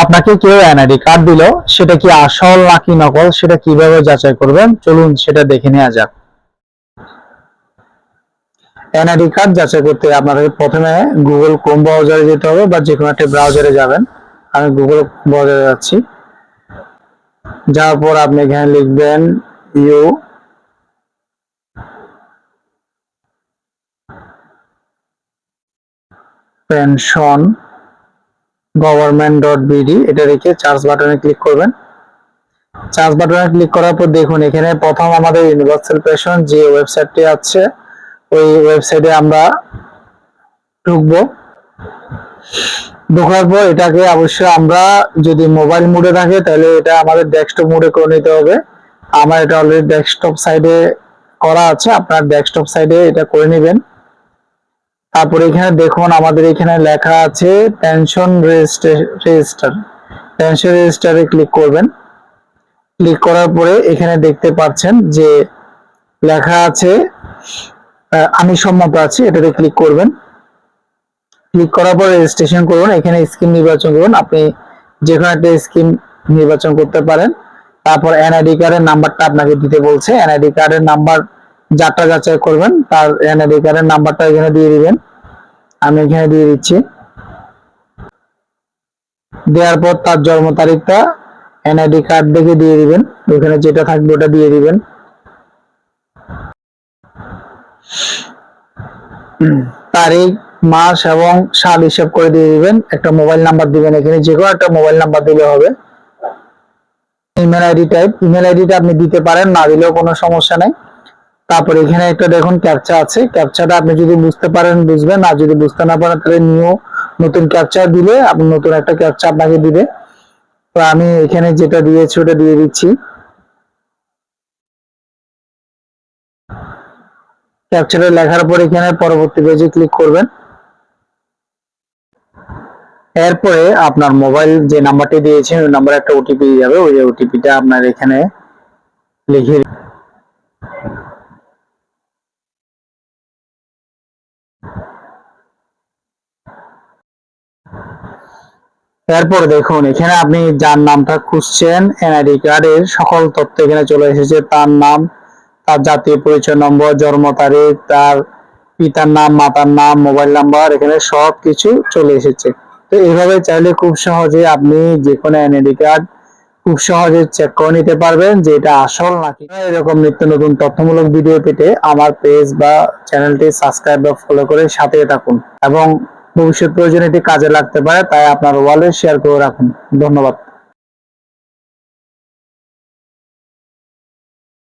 আপনাকে কেউ NID card দিল, সেটা কি আসল নাকি নকল, সেটা কীভাবে যাচাই করবেন? চলুন সেটা দেখে নেওয়া যাক। এনআইডি কার্ড যাচাই করতে আপনাদের প্রথমে গুগল ক্রোম ব্রাউজারে যেতে হবে বা যে কোনো একটা ব্রাউজারে যাবেন। আমি গুগল ব্রাউজারে যাচ্ছি। যাওয়ার পর আপনি এখানে লিখবেন U pension government dot BD এটা রেখে চার্জ বাটনে ক্লিক করবেন। চার্জ বাটনে ক্লিক করার পর দেখুন, এখানে প্রথম আমাদের ইউনিভার্সাল পেনশন যে ওয়েবসাইটটি আছে, ওই ওয়েবসাইটে আমরা ঢুকবো। ঢোকার পর এটাকে অবশ্যই আমরা যদি মোবাইল মোডে থাকে, তাহলে এটা আমাদের ডেস্কটপ মোডে করে নিতে হবে। আমার এটা অলরেডি ডেস্কটপ সাইডে করা আছে, আপনার ডেস্কটপ সাইডে এটা করে নেবেন। তারপর এখানে দেখুন আমাদের এখানে লেখা আছে পেনশন রেজিস্টার পেনশন রেজিস্টারে ক্লিক করবেন। ক্লিক করার পরে এখানে দেখতে পাচ্ছেন যে লেখা আছে আমি সম্মত আছি, এটাতে ক্লিক করবেন। ক্লিক করার পর রেজিস্ট্রেশন করুন, এখানে স্কিম নির্বাচন করুন। আপনি যে কোনো একটা স্কিম নির্বাচন করতে পারেন। তারপর এনআইডি কার্ডের নাম্বারটা আপনাকে দিতে বলছে। এনআইডি কার্ডের নাম্বার যাত্রা যাচাই করবেন, তার এনআইডি কার্ডের নাম্বারটা এখানে দিয়ে দিবেন। আমি এখানে দিয়ে দিচ্ছি। দেওয়ার পর তার জন্ম তারিখটা এনআইডি কার্ড দেখে দিয়ে দিবেন। ওখানে যেটা থাকবে ওটা দিয়ে দিবেন। তারিখ, মাস এবং সাল হিসাব করে দিয়ে দিবেন। একটা মোবাইল নাম্বার দিবেন এখানে যে কোনো একটা মোবাইল নাম্বার দিলে হবে। ইমেল আইডি টাইপ, ইমেল আইডিটা আপনি দিতে পারেন, না দিলেও কোনো সমস্যা নেই। তারপর এখানে একটা দেখুন ক্যাপচা আছে। ক্যাপচাটা আপনি যদি বুঝতে পারেন, বুঝবেন। আর যদি বুঝতে না পারেন, তাহলে নিউ নতুন ক্যাপচা দিলে আপনি নতুন একটা ক্যাপচা আপনাকে দিবে। তো আমি এখানে যেটা দিয়েছি, ওটা দিয়ে দিচ্ছি। ক্যাপচারে লেখার পর এখানে পরবর্তী পেজে ক্লিক করবেন। এরপরে আপনার মোবাইল যে নাম্বারটি দিয়েছেন ওই নাম্বারে একটা ওটিপি যাবে। ওই ওটিপিটা আপনার এখানে লিখে এরপর দেখুন, এখানে আপনি যার নামটা খুঁজছেন, এনআইডি কার্ডের সকল তথ্য এখানে চলে এসেছে। তার নাম, তার জাতীয় পরিচয় নম্বর, জন্ম তারিখ, তার পিতার নাম, মাতার নাম, মোবাইল নাম্বার, এখানে সব কিছু চলে এসেছে। তো এইভাবে চাইলে খুব সহজে আপনি যে কোনো এনআইডি কার্ড খুব সহজে চেক করে নিতে পারবেন যে এটা আসল নাকি। এরকম নিত্য নতুন তথ্যমূলক ভিডিও পেতে আমার পেজ বা চ্যানেলটি সাবস্ক্রাইব বা ফলো করে সাথে থাকুন। এবং ভবিষ্যৎ প্রয়োজনে এটি কাজে লাগতে পারে তাই আপনার ওয়ালে শেয়ার করে রাখুন। ধন্যবাদ।